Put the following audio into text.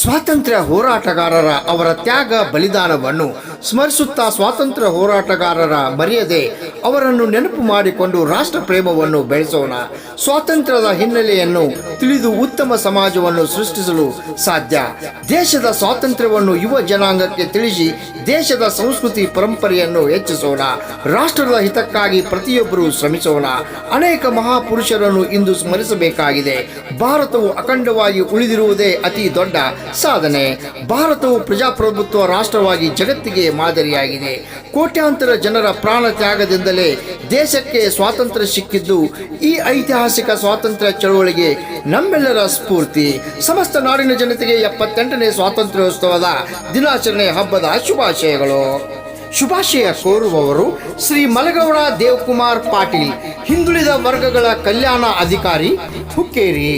ಸ್ವಾತಂತ್ರ್ಯ ಹೋರಾಟಗಾರರ ಅವರ ತ್ಯಾಗ ಬಲಿದಾನವನ್ನು ಸ್ಮರಿಸುತ್ತಾ ಸ್ವಾತಂತ್ರ್ಯ ಹೋರಾಟಗಾರರ ಮರೆಯದೆ ಅವರನ್ನು ನೆನಪು ಮಾಡಿಕೊಂಡು ರಾಷ್ಟ್ರ ಪ್ರೇಮವನ್ನು ಬೆಳೆಸೋಣ. ಸ್ವಾತಂತ್ರ್ಯದ ಹಿನ್ನೆಲೆಯನ್ನು ತಿಳಿದು ಉತ್ತಮ ಸಮಾಜವನ್ನು ಸೃಷ್ಟಿಸಲು ಸಾಧ್ಯ. ದೇಶದ ಸ್ವಾತಂತ್ರ್ಯವನ್ನು ಯುವ ಜನಾಂಗಕ್ಕೆ ತಿಳಿಸಿ ದೇಶದ ಸಂಸ್ಕೃತಿ ಪರಂಪರೆಯನ್ನು ಹೆಚ್ಚಿಸೋಣ. ರಾಷ್ಟ್ರದ ಹಿತಕ್ಕಾಗಿ ಪ್ರತಿಯೊಬ್ಬರು ಶ್ರಮಿಸೋಣ. ಅನೇಕ ಮಹಾಪುರುಷರನ್ನು ಇಂದು ಸ್ಮರಿಸಬೇಕಾಗಿದೆ. ಭಾರತವು ಅಖಂಡವಾಗಿ ಉಳಿದಿರುವುದೇ ಅತಿ ದೊಡ್ಡ ಸಾಧನೆ. ಭಾರತವು ಪ್ರಜಾಪ್ರಭುತ್ವ ರಾಷ್ಟ್ರವಾಗಿ ಜಗತ್ತಿಗೆ ಮಾದರಿಯಾಗಿದೆ. ಕೋಟ್ಯಾಂತರ ಜನರ ಪ್ರಾಣ ತ್ಯಾಗದಿಂದಲೇ ದೇಶಕ್ಕೆ ಸ್ವಾತಂತ್ರ್ಯ ಸಿಕ್ಕಿದ್ದು ಈ ಐತಿಹಾಸಿಕ ಸ್ವಾತಂತ್ರ್ಯ ಚಳವಳಿಗೆ ನಮ್ಮೆಲ್ಲರ ಸ್ಫೂರ್ತಿ. ಸಮಸ್ತ ನಾಡಿನ ಜನತೆಗೆ ಎಪ್ಪತ್ತೆಂಟನೇ ಸ್ವಾತಂತ್ರ್ಯೋತ್ಸವದ ದಿನಾಚರಣೆ ಹಬ್ಬದ ಶುಭಾಶಯಗಳು. ಶುಭಾಶಯ ಕೋರುವವರು ಶ್ರೀ ಮಲಗೌಡ ದೇವಕುಮಾರ್ ಪಾಟೀಲ್, ಹಿಂದುಳಿದ ವರ್ಗಗಳ ಕಲ್ಯಾಣ ಅಧಿಕಾರಿ ಹುಕ್ಕೇರಿ.